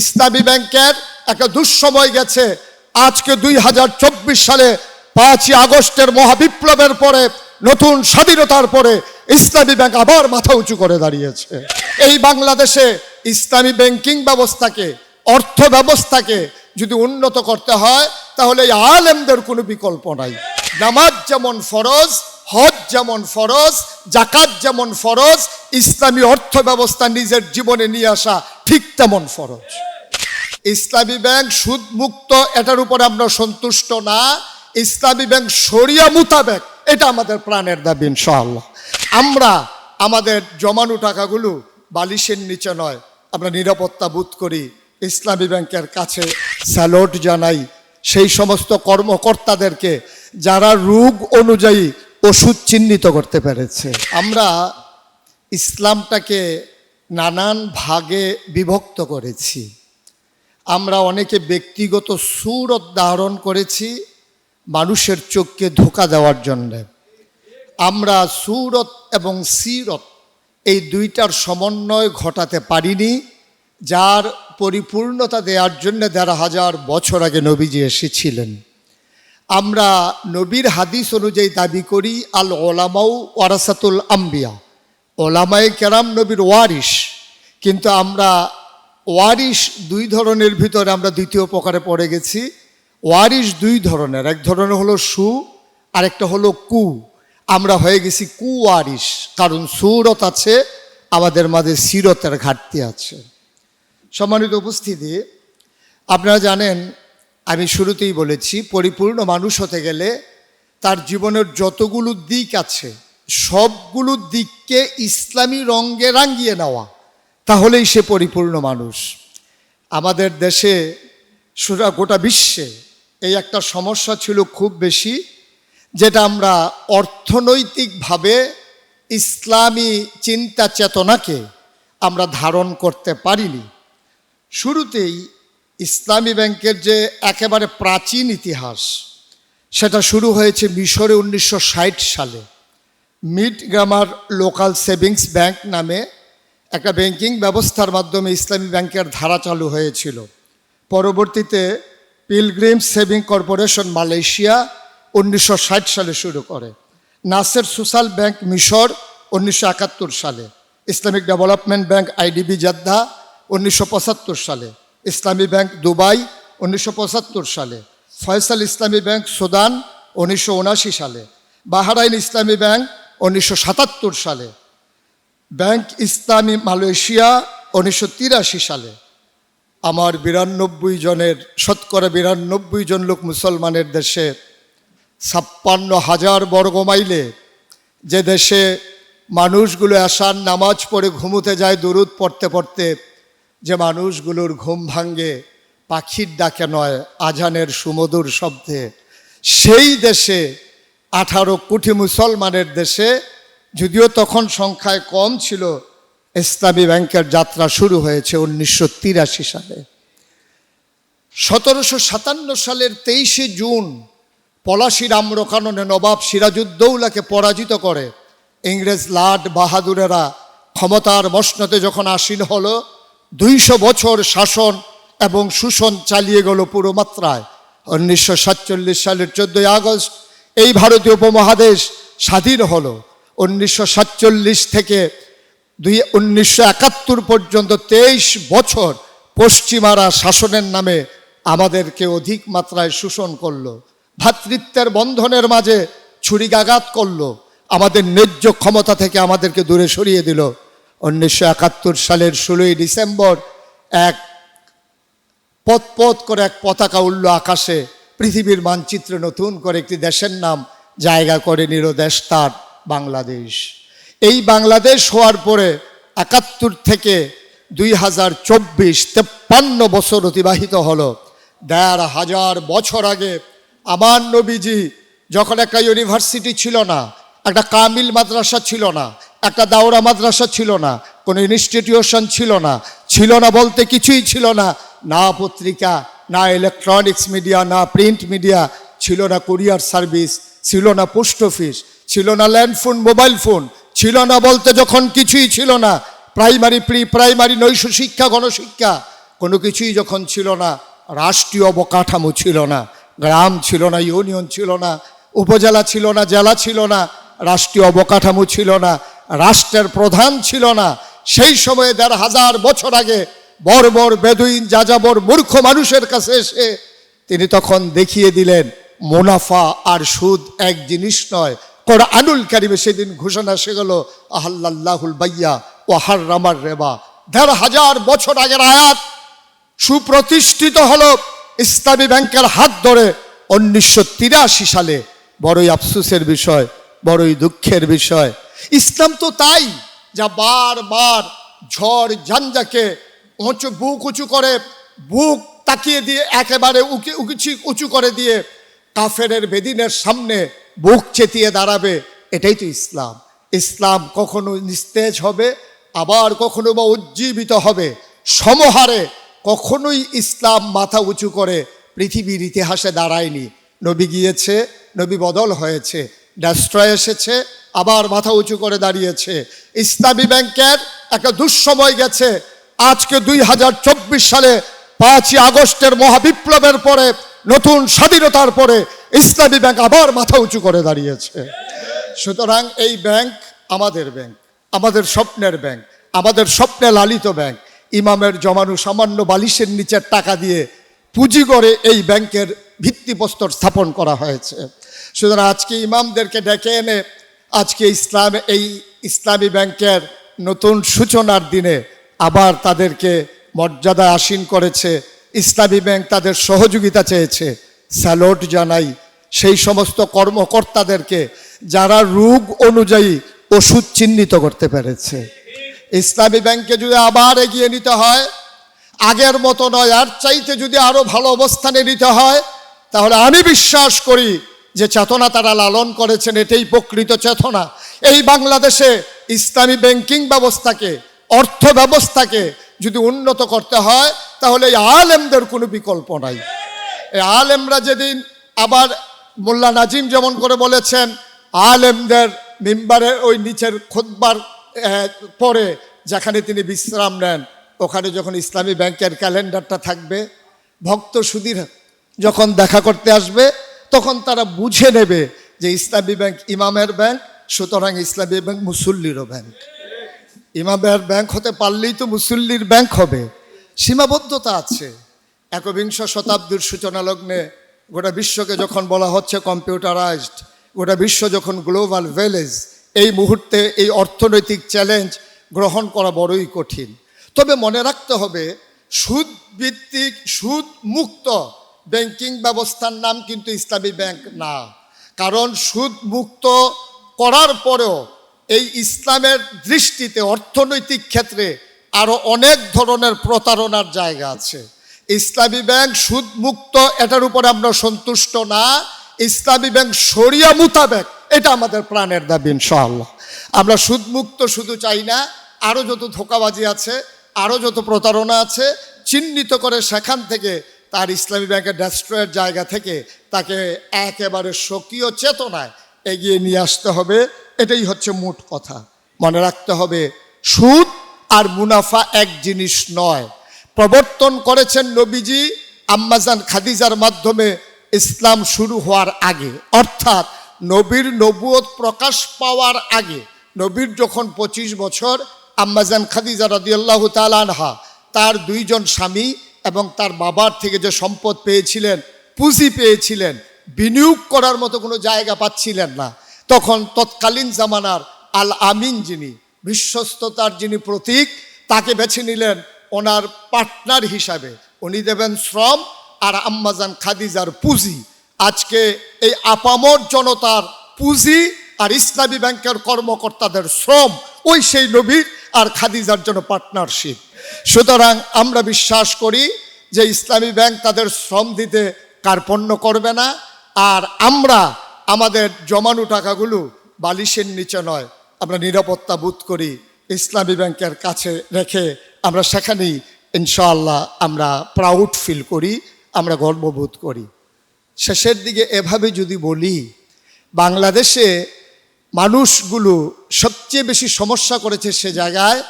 ইসলামী ব্যাংকের একটা দুঃসময় গেছে। আজকে দুই হাজার চব্বিশ সালে পাঁচই আগস্টের মহাবিপ্লবের পরে, নতুন স্বাধীনতার পরে ইসলামী ব্যাংক আবার মাথা উঁচু করে দাঁড়িয়েছে। এই বাংলাদেশে ইসলামী ব্যাংকিং ব্যবস্থাকে, অর্থ ব্যবস্থাকে যদি উন্নত করতে হয়, তাহলে এই আলেমদের কোনো বিকল্প নাই। নামাজ যেমন ফরজ, হজ যেমন ফরজ জাকাত যেমন ফরজ, ইসলামী অর্থ ব্যবস্থা নিজের জীবনে নিয়ে আসা ঠিক তেমন ফরজ। ইসলামী ব্যাংক সুদ মুক্ত এটার উপরে আমরা সন্তুষ্ট না। ইসলামী ব্যাংক সরিয়া মোতাবেক, এটা আমাদের প্রাণের দাবি ইনশাআল্লাহ। আমরা আমাদের জমানো টাকাগুলো বালিশের নিচে নয়, আমরা নিরাপত্তা বোধ করি। ইসলামী ব্যাংকের কাছে স্যালুট জানাই, সেই সমস্ত কর্মকর্তাদেরকে যারা রোগ অনুযায়ী ওষুধ চিহ্নিত করতে পেরেছে। আমরা ইসলামটাকে নানান ভাগে বিভক্ত করেছি। আমরা অনেকে ব্যক্তিগত সুরত ধারণ করেছি মানুষের চোখকে ধোকা দেওয়ার জন্য। আমরা সুরত এবং সিরত এই দুইটার সমন্বয় ঘটাতে পারিনি, যার পরিপূর্ণতা দেওয়ার জন্য দেড় হাজার বছর আগে নবীজি এসেছিলেন। আমরা নবীর হাদিস অনুযায়ী দাবি করি আল ওলামাউ ওয়ারাসাতুল আম্বিয়া। ওলামাই কেরাম নবীর ওয়ারিস কিন্তু আমরা ওয়ারিস দুই ধরনের ভিতরে আমরা দ্বিতীয় প্রকারে পড়ে গেছি। ওয়ারিস দুই ধরনের, এক ধরনের হলো সু, আরেকটা হলো কু। আমরা হয়ে গেছি কু ওয়ারিস কারণ সুরত আছে, আমাদের মাঝে সিরতের ঘাটতি আছে। সম্মানিত উপস্থিতি, আপনারা জানেন, আমি শুরুতেই বলেছি, পরিপূর্ণ মানুষ হতে গেলে তার জীবনের যতগুলো দিক আছে সবগুলো দিককে ইসলামী রঙ্গে রাঙিয়ে নেওয়া, তাহলেই সে পরিপূর্ণ মানুষ। আমাদের দেশে সুরা গোটা বিশ্বে এই একটা সমস্যা ছিল খুব বেশি, যেটা আমরা অর্থনৈতিকভাবে ইসলামী চিন্তা চেতনাকে আমরা ধারণ করতে পারিনি। শুরুতেই ইসলামী ব্যাংকের যে একেবারে প্রাচীন ইতিহাস, সেটা শুরু হয়েছে মিশরে উনিশশো ষাট সালে। Mit Ghamr local savings bank নামে একটা ব্যাংকিং ব্যবস্থার মাধ্যমে ইসলামী ব্যাংকের ধারা চালু হয়েছিল। পরবর্তীতে পিলগ্রিম সেভিং কর্পোরেশন মালয়েশিয়া উনিশশো ষাট সালে শুরু করে। নাসের সোশ্যাল ব্যাংক মিশর উনিশশো একাত্তর সালে। Islamic Development Bank IDB Jeddah উনিশশো সালে। ইসলামী ব্যাংক দুবাই উনিশশো পঁচাত্তর সালে। ফয়সাল ইসলামী ব্যাংক সুদান উনিশশো সালে। বাহারাইন ইসলামী ব্যাংক উনিশশো সাতাত্তর সালে। ব্যাংক ইসলামী মালয়েশিয়া উনিশশো তিরাশি সালে। আমার বিরানব্বই জনের, শতকরা বিরানব্বই জন লোক মুসলমানের দেশে ছাপ্পান্ন হাজার বর্গ মাইলে যে দেশে মানুষগুলো আসার নামাজ পড়ে ঘুমোতে যায় দূরত পড়তে পড়তে যে মানুষগুলোর ঘুম ভাঙ্গে পাখির ডাকে নয়, আজানের সুমধুর শব্দে, সেই দেশে আঠারো কোটি মুসলমানের দেশে, যদিও তখন সংখ্যায় কম ছিল, ইসলামী ব্যাংকের যাত্রা শুরু হয়েছে উনিশশো তিরাশি সালে। সতেরোশো সাতান্ন সালের তেইশে জুন পলাশির আম্রকাননে নবাব সিরাজউদ্দৌলাকে পরাজিত করে, ইংরেজ লাট বাহাদুরেরা ক্ষমতার মসনতে যখন আসীন হলো, দুইশো বছর শাসন এবং শোষণ চালিয়ে গেল পুরো মাত্রায়। উনিশশো সাতচল্লিশ সালের চোদ্দোই আগস্ট এই ভারতীয় উপমহাদেশ স্বাধীন হলো উনিশশো সাতচল্লিশ থেকে দুই উনিশশো পর্যন্ত তেইশ বছর পশ্চিমারা শাসনের নামে আমাদেরকে অধিক মাত্রায় শোষণ করল। ভ্রাতৃত্বের বন্ধনের মাঝে ছুরিগাঘাত করল। আমাদের ন্যায্য ক্ষমতা থেকে আমাদেরকে দূরে সরিয়ে দিল। উনিশশো একাত্তর সালের ষোলোই ডিসেম্বর এক পথ পথ করে এক পতাকা উঠল আকাশে। পৃথিবীর মানচিত্রে নতুন করে একটি দেশের নাম জায়গা করে নিল দেশ তার বাংলাদেশ। এই বাংলাদেশ হওয়ার পরে একাত্তর থেকে দুই হাজার চব্বিশ তেপ্পান্ন বছর অতিবাহিত হলো। দেড় হাজার বছর আগে আমার নবীজি যখন একটা ইউনিভার্সিটি ছিল না, একটা কামিল মাদ্রাসা ছিল না, একটা দাওরা মাদ্রাসা ছিল না, কোনো ইনস্টিটিউশন ছিল না ছিল না বলতে কিছুই ছিল না না পত্রিকা না ইলেকট্রনিক্স মিডিয়া না প্রিন্ট মিডিয়া ছিল না কুরিয়ার সার্ভিস ছিল না পোস্ট অফিস ছিল না ল্যান্ড ফোন মোবাইল ফোন ছিল না বলতে যখন কিছুই ছিল না প্রাইমারি প্রি প্রাইমারি নৈশ শিক্ষা, গণশিক্ষা, কোনো কিছুই যখন ছিল না, রাষ্ট্রীয় অবকাঠামো ছিল না, গ্রাম ছিল না ইউনিয়ন ছিল না, উপজেলা ছিল না, জেলা ছিল না, রাষ্ট্রীয় অবকাঠামো ছিল না, রাষ্ট্রের প্রধান ছিল না, সেই সময়ে দেড় হাজার বছর আগে বর্বর বেদুইন যাযাবর মূর্খ মানুষের কাছে এসে তিনি তখন দেখিয়ে দিলেন, মুনাফা আর সুদ এক জিনিস নয়। কোরআনুল কারিমে সেদিন ঘোষণা সে গেল আহাল্লাহুল বাইয়া ও হার্রামার রেবা। দেড় হাজার বছর আগের আয়াত সুপ্রতিষ্ঠিত হল ইসলামী ব্যাংকের হাত ধরে উনিশশো তিরাশি সালে। বড়ই আফসুসের বিষয়, বড়ই দুঃখের বিষয়। ইসলাম তো তাই, যা বারবার ঝড় ঝঞ্ঝাকে উঁচু বুক উঁচু করে, বুক তাকিয়ে দিয়ে একেবারে উকি উঁচু উঁচু করে দিয়ে কাফেরের বেদিনের সামনে বুক চেতিয়ে দাঁড়াবে। এটাই তো ইসলাম। ইসলাম কখনো নিস্তেজ হবে, আবার কখনো বা উজ্জীবিত হবে। সমহারে কখনোই ইসলাম মাথা উঁচু করে পৃথিবীর ইতিহাসে দাঁড়ায়নি। নবী গিয়েছে, নবী বদল হয়েছে ডাস্ট্রয় এসেছে, আবার মাথা উঁচু করে দাঁড়িয়েছে। ইসলামী ব্যাংকের একটা দুঃসময় গেছে আজকে দুই হাজার চব্বিশ সালে পাঁচই আগস্টের মহাবিপ্লবের পরে, নতুন স্বাধীনতার পরে ইসলামী ব্যাংক আবার মাথা উঁচু করে দাঁড়িয়েছে। সুতরাং এই ব্যাংক আমাদের ব্যাংক, আমাদের স্বপ্নের ব্যাংক, আমাদের স্বপ্নে লালিত ব্যাংক। ইমামের জমানো সামান্য বালিশের নিচের টাকা দিয়ে পুঁজি করে এই ব্যাংকের ভিত্তিপ্রস্তর স্থাপন করা হয়েছে। সুতরাং আজকে ইমামদেরকে ডেকে এনে আজকে ইসলাম, এই ইসলামী ব্যাংকের নতুন সূচনার দিনে আবার তাদেরকে মর্যাদা আসীন করেছে। ইসলামী ব্যাংক তাদের সহযোগিতা চেয়েছে। স্যালোট জানাই সেই সমস্ত কর্মকর্তাদেরকে যারা রোগ অনুযায়ী ওষুধ চিহ্নিত করতে পেরেছে। ইসলামী ব্যাংকে যদি আবার এগিয়ে নিতে হয়, আগের মতো নয়, আর চাইতে যদি আরও ভালো অবস্থানে নিতে হয়, তাহলে আমি বিশ্বাস করি যে চেতনা তারা লালন করেছেন, এটাই প্রকৃত চেতনা। এই বাংলাদেশে ইসলামী ব্যাংকিং ব্যবস্থাকে অর্থ ব্যবস্থাকে যদি উন্নত করতে হয়, তাহলে এই আলেমদের কোনো বিকল্প নাই। এই আলেমরা যেদিন আবার মোল্লা নাজিম যেমন করে বলেছেন, আলেমদের মিম্বারের ওই নিচের খোদবার পরে যেখানে তিনি বিশ্রাম নেন, ওখানে যখন ইসলামী ব্যাংকের ক্যালেন্ডারটা থাকবে, ভক্ত সুধীর যখন দেখা করতে আসবে, তখন তারা বুঝে নেবে যে ইসলামী ব্যাংক ইমামের ব্যাংক, সুতরাং ইসলামী ব্যাংক মুসল্লিরও ব্যাংক। ইমামের ব্যাংক হতে পারলেই তো মুসল্লির ব্যাংক হবে। সীমাবদ্ধতা আছে। একবিংশ শতাব্দীর সূচনা লগ্নে গোটা বিশ্বকে যখন বলা হচ্ছে কম্পিউটারাইজড গোটা বিশ্ব যখন গ্লোবাল ভিলেজ এই মুহূর্তে এই অর্থনৈতিক চ্যালেঞ্জ গ্রহণ করা বড়ই কঠিন। তবে মনে রাখতে হবে সুদ ভিত্তিক সুদ মুক্ত ব্যাংকিং ব্যবস্থার নাম কিন্তু ইসলামী ব্যাংক না। কারণ সুদ মুক্ত করার পরেও এই ইসলামের দৃষ্টিতে অর্থনৈতিক ক্ষেত্রে আরও অনেক ধরনের প্রতারণার জায়গা আছে। ইসলামী ব্যাংক সুদ মুক্ত এটার উপরে আমরা সন্তুষ্ট না। ইসলামী ব্যাংক সরিয়া মোতাবেক, এটা আমাদের প্রাণের দাবি, ইনশাআল্লাহ। আমরা সুদ মুক্ত শুধু চাই না আরও যত ধোকাবাজি আছে আরও যত প্রতারণা আছে, চিহ্নিত করে সেখান থেকে তার ইসলামী ব্যাংকের ডেস্ট্রয়ের জায়গা থেকে তাকে একেবারে স্বকীয় চেতনায় এগিয়ে নিয়ে আসতে হবে। এটাই হচ্ছে মোট কথা। মনে রাখতে হবে, সুদ আর মুনাফা এক জিনিস নয়। প্রবর্তন করেছেন নবীজি আম্মাজান খাদিজার মাধ্যমে ইসলাম শুরু হওয়ার আগে। অর্থাৎ নবীর নবুয়ত প্রকাশ পাওয়ার আগে। নবীর যখন পঁচিশ বছর, আম্মাজান খাদিজা রাদিয়াল্লাহ তালানহা তার দুইজন স্বামী এবং তার বাবার থেকে যে সম্পদ পেয়েছিলেন, পুঁজি পেয়েছিলেন, বিনিয়োগ করার মতো কোনো জায়গা পাচ্ছিলেন না। তখন তৎকালীন জামানার আল আমিন যিনি, বিশ্বস্ততার যিনি প্রতীক, তাকে বেছে নিলেন ওনার পার্টনার হিসাবে। উনি দেবেন শ্রম আর আম্মাজান খাদিজার পুঁজি। আজকে এই আপামর জনতার পুঁজি আর ইসলামী ব্যাংকের কর্মকর্তাদের শ্রম, ওই সেই নবীর আর খাদিজার জন্য পার্টনারশিপ। সুতরাং আমরা বিশ্বাস করি যে ইসলামী ব্যাংক তাদের শ্রম দিতে কার্পণ্য করবে না, আর আমরা আমাদের জমানো টাকাগুলো বালিশের নিচে নয়, আমরা নিরাপত্তা বোধ করি, ইসলামী ব্যাংকের কাছে রেখে আমরা সেখানেই ইনশাআল্লাহ আমরা প্রাউড ফিল করি, আমরা গর্ববোধ করি। শেষের দিকে এভাবে যদি বলি, বাংলাদেশে মানুষগুলো সবচেয়ে বেশি সমস্যা করেছে সে জায়গায়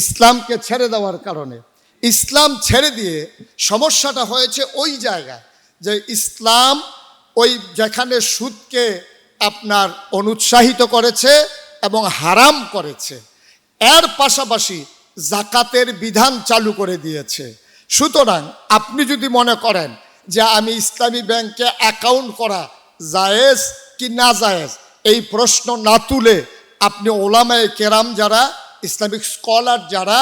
ইসলামকে ছেড়ে দেওয়ার কারণে। ইসলাম ছেড়ে দিয়ে সমস্যাটা হয়েছে ওই জায়গায় যে ইসলাম ওই যেখানে সুদকে আপনার অনুৎসাহিত করেছে এবং হারাম করেছে, এর পাশাপাশি জাকাতের বিধান চালু করে দিয়েছে। সুতরাং আপনি যদি মনে করেন যে আমি ইসলামী ব্যাংকে অ্যাকাউন্ট করা জায়েজ কি না জায়েজ, এই প্রশ্ন না তুলে আপনি ওলামায় কেরাম যারা, ইসলামিক স্কলার যারা,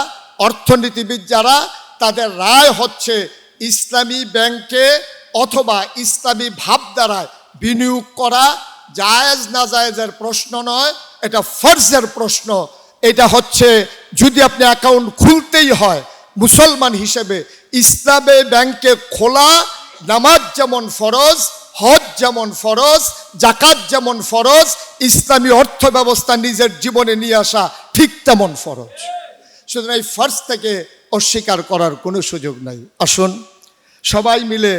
অর্থনীতিবিদ যারা, তাদের রায় হচ্ছে ইসলামী ব্যাংকে অথবা ইসলামী ভাবধারায় বিনিয়োগ করা জায়েজ না জায়েজের প্রশ্ন নয়, এটা ফর্জের প্রশ্ন। এটা হচ্ছে যদি আপনি অ্যাকাউন্ট খুলতেই হয়, মুসলমান হিসেবে ইসলামে ব্যাংকে খোলা, নামাজ যেমন ফরজ, হজ যেমন ফরজ জাকাত যেমন ফরজ, ইসলামী অর্থ ব্যবস্থা নিজের জীবনে নিয়ে আসা ঠিক তেমন ফরজ। সুতরাং এই ফর্জ থেকে অস্বীকার করার কোনো সুযোগ নাই। আসুন, সবাই মিলে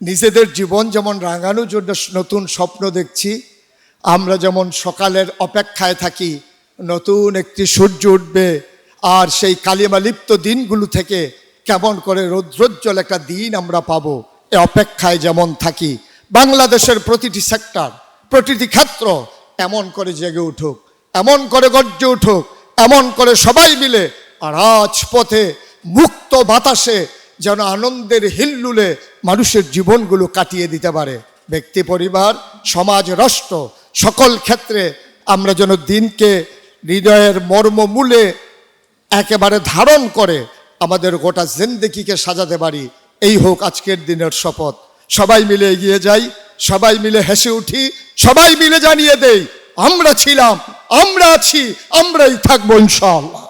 নিজেদের জীবন যেমন রাঙানোর জন্য নতুন স্বপ্ন দেখছি, আমরা যেমন সকালের অপেক্ষায় থাকি, নতুন একটি সূর্য উঠবে, আর সেই কালিমা লিপ্ত দিনগুলো থেকে কেমন করে রৌদ্রোজ্জ্বল একটা দিন আমরা পাবো, এ অপেক্ষায় যেমন থাকি। বাংলাদেশের প্রতিটি সেক্টর প্রতিটি ক্ষেত্র এমন করে জেগে উঠুক, এমন করে গর্জে উঠুক, এমন করে সবাই মিলে রাজপথে মুক্ত বাতাসে যেন আনন্দের হিল্লুলে মানুষের জীবনগুলো কাটিয়ে দিতে পারে। ব্যক্তি, পরিবার, সমাজ, রাষ্ট্র, সকল ক্ষেত্রে আমরা যেন দিনকে হৃদয়ের মর্মমূলে একেবারে ধারণ করে আমাদের গোটা জিন্দেগিকে সাজাতে পারি। এই হোক আজকের দিনের শপথ। সবাই মিলে এগিয়ে যাই, সবাই মিলে হেসে উঠি, সবাই মিলে জানিয়ে দেই, আমরা ছিলাম, আমরা আছি, আমরাই থাকব ইনশাআল্লাহ।